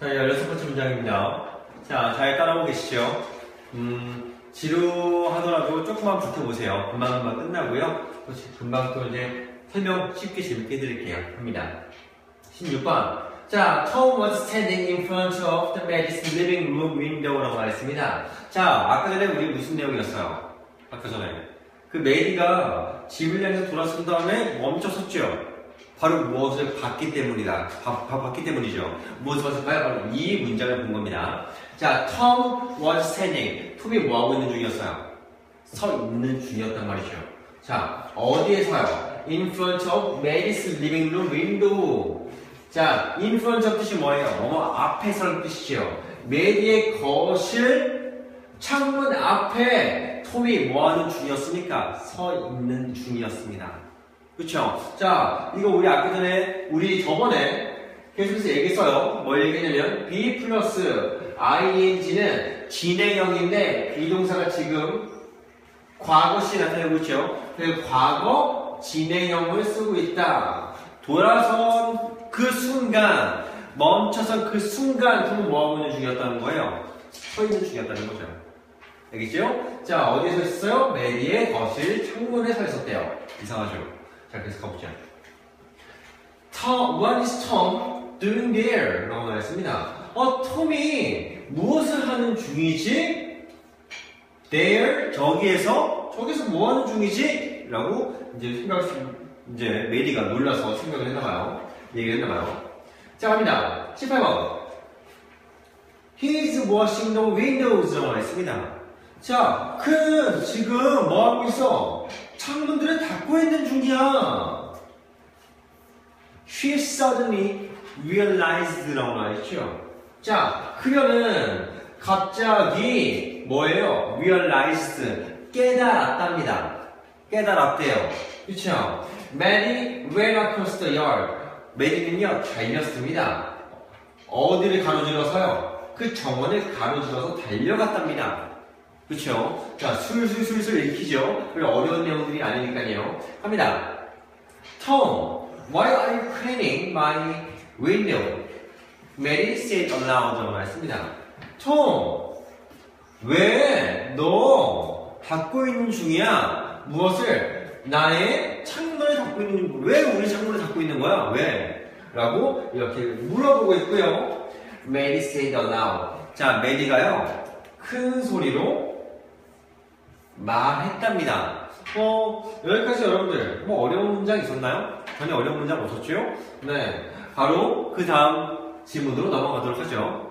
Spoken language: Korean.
자, 16번째 문장입니다. 자, 잘 따라오고 계시죠? 음, 지루하더라도 조금만 버텨보세요. 금방금방 끝나고요. 또 지- 금방 또 이제 설명 쉽게 재밌게 해드릴게요. 합니다. 16번. 자, Tom was standing in front of the maid's living room window라고 말했습니다. 자, 아까 전에 우리 무슨 내용이었어요? 아까 전에. 그 메이디가 집을 향해서 돌아선 다음에 멈춰섰죠. 바로 무엇을 봤기 때문이다. 봐- 봐- 봤기 때문이죠. 무엇을 봤을까요? 바로 이 문장을 본 겁니다. 자, Tom was standing. 톰이 뭐하고 있는 중이었어요? 서 있는 중이었단 말이죠. 자, 어디에 서요? In front of Mary's living room window. 자, in front of 뜻이 뭐예요? 어머 앞에 서는 뜻이죠. 메리의 거실 창문 앞에 톰이 뭐하는 중이었습니까? 서 있는 중이었습니다. 그쵸? 자, 이거 우리 아까 전에, 우리 저번에 계속해서 얘기했어요. 뭘 얘기했냐면, be 플러스 ing는 진행형인데, 비동사가 지금 과거시 나타내고 있죠. 그래서 과거 진행형을 쓰고 있다. 돌아선 그 순간, 멈춰선 그 순간, 그는 뭐하고 중이었다는 거예요? 서 있는 중이었다는 거죠. 알겠죠? 자, 어디에 서 있었어요? 메리의 거실 창문에 서 있었대요. 이상하죠? 자, 그래서 가보자. Tom, what is Tom doing there? 라고 말했습니다. 어, 톰이 무엇을 하는 중이지? There, 저기에서, 저기서 뭐 하는 중이지? 라고 이제 생각, 이제 메리가 놀라서 생각을 했나봐요. 얘기를 했나봐요. 자, 갑니다. 18번. He's washing the windows 라고 했습니다. 자, 그는 지금 뭐 하고 있어? 창문들을 닫고 있는 중이야. She suddenly realized라고 말했죠. 자, 그녀는 갑자기 뭐예요? realized 깨달았답니다. 깨달았대요. 그쵸? Mary ran across the yard. 메리는요 달렸습니다. 어디를 가로질러서요? 그 정원을 가로질러서 달려갔답니다. 그쵸? 자, 술술술술 읽히죠? 그리고 어려운 내용들이 아니니까요. 갑니다. Tom, why are you cleaning my window? Mary said aloud라고 말했습니다. Tom, 왜 너 닫고 있는 중이야? 무엇을? 나의 창문을 닫고 있는, 왜 우리 창문을 닫고 있는 거야? 왜? 라고 이렇게 물어보고 있고요. Mary said aloud. 자, 메리가요, 큰 소리로 말했답니다. 어, 여기까지 여러분들, 뭐 어려운 문장 있었나요? 전혀 어려운 문장 없었죠? 네. 바로 그 다음 질문으로 넘어가도록 하죠.